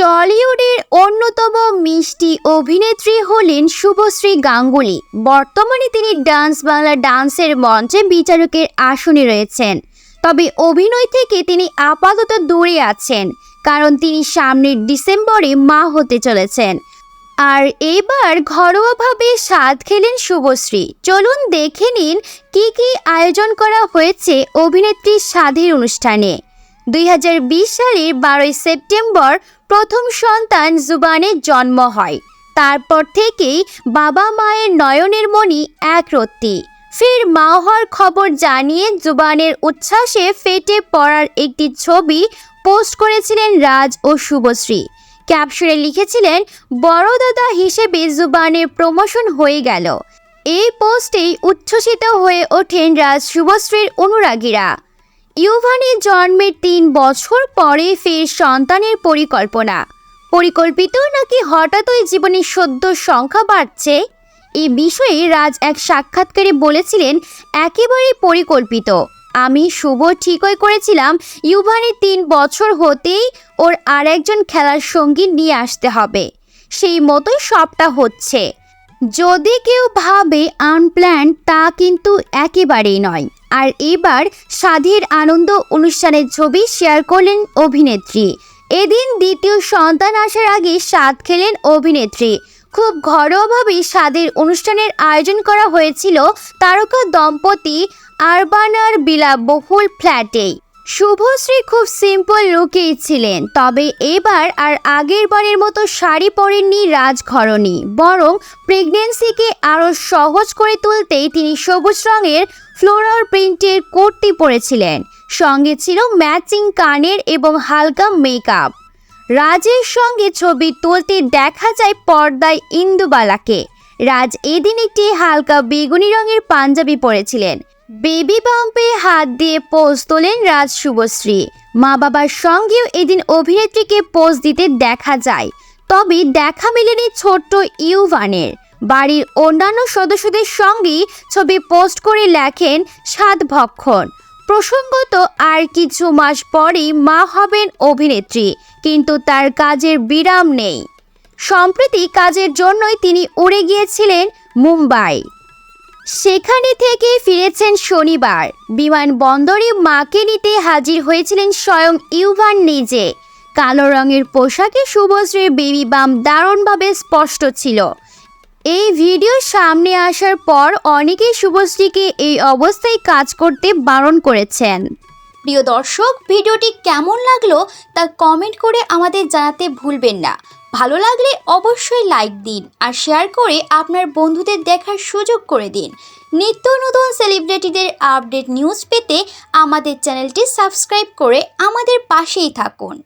টলিউডের অন্যতম মিষ্টি অভিনেত্রী হলেন শুভশ্রী গাঙ্গুলি। বর্তমানে তিনি ডান্স বাংলা ডান্সের মঞ্চে বিচারকের আসনে রয়েছেন। তবে অভিনয় থেকে তিনি আপাতত দূরে আছেন, কারণ তিনি সামনের ডিসেম্বরে মা হতে চলেছেন। আর এবার ঘরোয়াভাবে স্বাদ খেলেন শুভশ্রী। চলুন দেখে নিন কি কি আয়োজন করা হয়েছে অভিনেত্রীর স্বাদের অনুষ্ঠানে। দুই সালের বারোই সেপ্টেম্বর প্রথম সন্তান জুবানের জন্ম হয়। তারপর থেকেই বাবা মায়ের নয়নের মণি এক রত্তি ফের মা হওয়ার খবর জানিয়ে জুবানের উচ্ছ্বাসে ফেটে পড়ার একটি ছবি পোস্ট করেছিলেন রাজ ও শুভশ্রী। ক্যাপশনে লিখেছিলেন, বড় দাদা হিসেবে জুবানের প্রমোশন হয়ে গেল। এই পোস্টেই উচ্ছ্বসিত হয়ে ওঠেন রাজ শুভশ্রীর অনুরাগীরা। ইউভানের জন্মের তিন বছর পরে ফের সন্তানের পরিকল্পনা। পরিকল্পিত নাকি হঠাৎই জীবনের সদ্য সংখ্যা বাড়ছে? এ বিষয়ে রাজ এক সাক্ষাৎকারে বলেছিলেন একেবারেই পরিকল্পিত। আমি শুভ ঠিকই করেছিলাম। ইউভানের তিন বছর হতেই ওর আর একজন খেলার সঙ্গী নিয়ে আসতে হবে। সেই মতোই সবটা হচ্ছে। যদি কেউ ভাবে আনপ্ল্যান, তা কিন্তু একেবারেই নয়। আর এবার সাধীর আনন্দ অনুষ্ঠানের ছবি শেয়ার করলেন অভিনেত্রী। এদিন দ্বিতীয় সন্তান আসার আগে স্বাদ খেলেন অভিনেত্রী। খুব ঘরোয়াভাবে স্বাদের অনুষ্ঠানের আয়োজন করা হয়েছিল তারকা দম্পতি আরবানার বিলা বহুল ফ্ল্যাটেই। শুভশ্রী খুব সিম্পল লুকেই ছিলেন, তবে এবার আর আগের বারের মতো শাড়ি পরেননি রাজঘরণী, বরং প্রেগনেন্সিকে আরও সহজ করে তুলতেই তিনি সবুজ রঙের ফ্লোরাল প্রিন্টের কোটটি পরেছিলেন। সঙ্গে ছিল ম্যাচিং কানের এবং হালকা মেকআপ রাজের সঙ্গে ছবি তুলতে দেখা যায় পর্দায় ইন্দুবালাকে। রাজ এদিন একটি হালকা বেগুনি রঙের পাঞ্জাবি পরেছিলেন। বেবি বাম্পে হাত দিয়ে পোজ তোলেন রাজ শুভশ্রী। মা বাবার সঙ্গেও এদিন অভিনেত্রীকে পোজ দিতে দেখা যায়। তবে দেখা মেলেনি ছোট্ট ইউভানের। বাড়ির অন্যান্য সদস্যদের সঙ্গেই ছবি পোস্ট করে লেখেন সাত ভক্ষণ। প্রসঙ্গত, আর কিছু মাস পরেই মা হবেন অভিনেত্রী, কিন্তু তার কাজের বিরাম নেই। সম্প্রতি কাজের জন্যই তিনি উড়ে গিয়েছিলেন মুম্বাই। সেখানে থেকে ফিরেছেন শনিবার। বিমানবন্দরে মাকে নিতে হাজির হয়েছিলেন স্বয়ং ইউভান নিজে। কালো রঙের পোশাকে শুভশ্রীর বেবি বাম দারুণভাবে স্পষ্ট ছিল। এই ভিডিও সামনে আসার পর অনেকেই শুভশ্রীকে এই অবস্থায় কাজ করতে বারণ করেছেন। প্রিয় দর্শক, ভিডিওটি কেমন লাগল তা কমেন্ট করে আমাদের জানাতে ভুলবেন না। ভালো লাগলে অবশ্যই লাইক দিন আর শেয়ার করে আপনার বন্ধুদের দেখার সুযোগ করে দিন। নিত্য নতুন সেলিব্রিটিদের আপডেট নিউজ পেতে আমাদের চ্যানেলটি সাবস্ক্রাইব করে আমাদের পাশেই থাকুন।